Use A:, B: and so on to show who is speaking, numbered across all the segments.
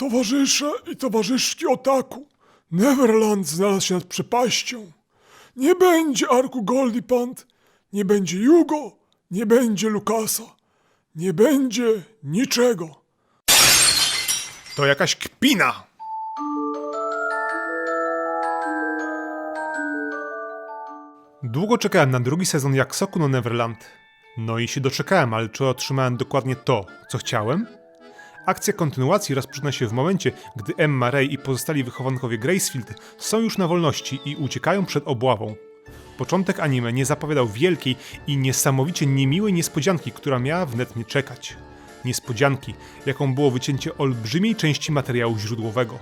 A: Towarzysze i towarzyszki Otaku, Neverland znalazł się nad przepaścią. Nie będzie Arku Goldipant, nie będzie Jugo, nie będzie Lukasa, nie będzie niczego.
B: To jakaś kpina! Długo czekałem na drugi sezon jak soku na Neverland. No i się doczekałem, ale czy otrzymałem dokładnie to, co chciałem? Akcja kontynuacji rozpoczyna się w momencie, gdy Emma Ray i pozostali wychowankowie Gracefield są już na wolności i uciekają przed obławą. Początek anime nie zapowiadał wielkiej i niesamowicie niemiłej niespodzianki, która miała wnet mnie czekać. Niespodzianki, jaką było wycięcie olbrzymiej części materiału źródłowego.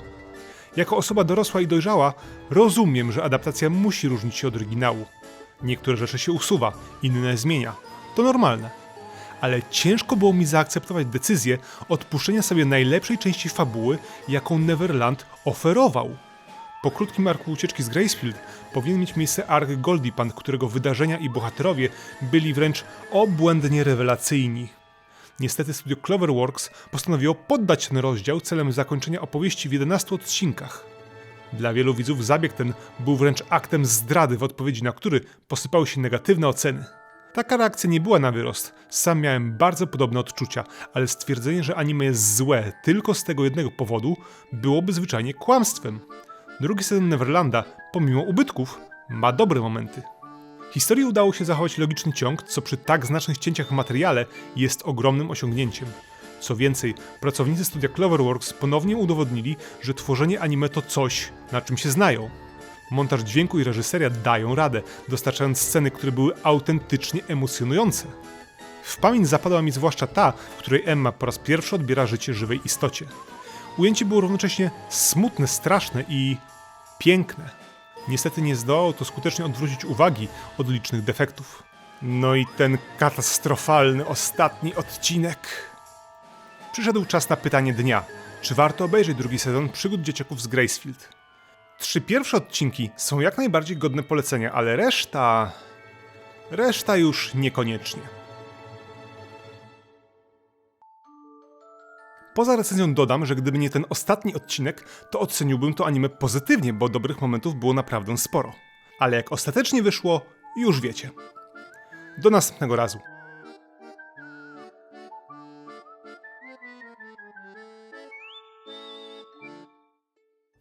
B: Jako osoba dorosła i dojrzała, rozumiem, że adaptacja musi różnić się od oryginału. Niektóre rzeczy się usuwa, inne zmienia. To normalne. Ale ciężko było mi zaakceptować decyzję odpuszczenia sobie najlepszej części fabuły, jaką Neverland oferował. Po krótkim arku ucieczki z Gracefield powinien mieć miejsce ark Goldipand, którego wydarzenia i bohaterowie byli wręcz obłędnie rewelacyjni. Niestety studio Cloverworks postanowiło poddać ten rozdział celem zakończenia opowieści w 11 odcinkach. Dla wielu widzów zabieg ten był wręcz aktem zdrady, w odpowiedzi na który posypały się negatywne oceny. Taka reakcja nie była na wyrost. Sam miałem bardzo podobne odczucia, ale stwierdzenie, że anime jest złe tylko z tego jednego powodu, byłoby zwyczajnie kłamstwem. Drugi sezon Neverlanda, pomimo ubytków, ma dobre momenty. Historii udało się zachować logiczny ciąg, co przy tak znacznych cięciach w materiale jest ogromnym osiągnięciem. Co więcej, pracownicy studia Cloverworks ponownie udowodnili, że tworzenie anime to coś, na czym się znają. Montaż dźwięku i reżyseria dają radę, dostarczając sceny, które były autentycznie emocjonujące. W pamięć zapadła mi zwłaszcza ta, w której Emma po raz pierwszy odbiera życie żywej istocie. Ujęcie było równocześnie smutne, straszne i piękne. Niestety nie zdołało to skutecznie odwrócić uwagi od licznych defektów. No i ten katastrofalny ostatni odcinek. Przyszedł czas na pytanie dnia. Czy warto obejrzeć drugi sezon przygód dzieciaków z Gracefield? Trzy pierwsze odcinki są jak najbardziej godne polecenia, ale reszta. reszta już niekoniecznie. Poza recenzją dodam, że gdyby nie ten ostatni odcinek, to oceniłbym to anime pozytywnie, bo dobrych momentów było naprawdę sporo. Ale jak ostatecznie wyszło, już wiecie. Do następnego razu.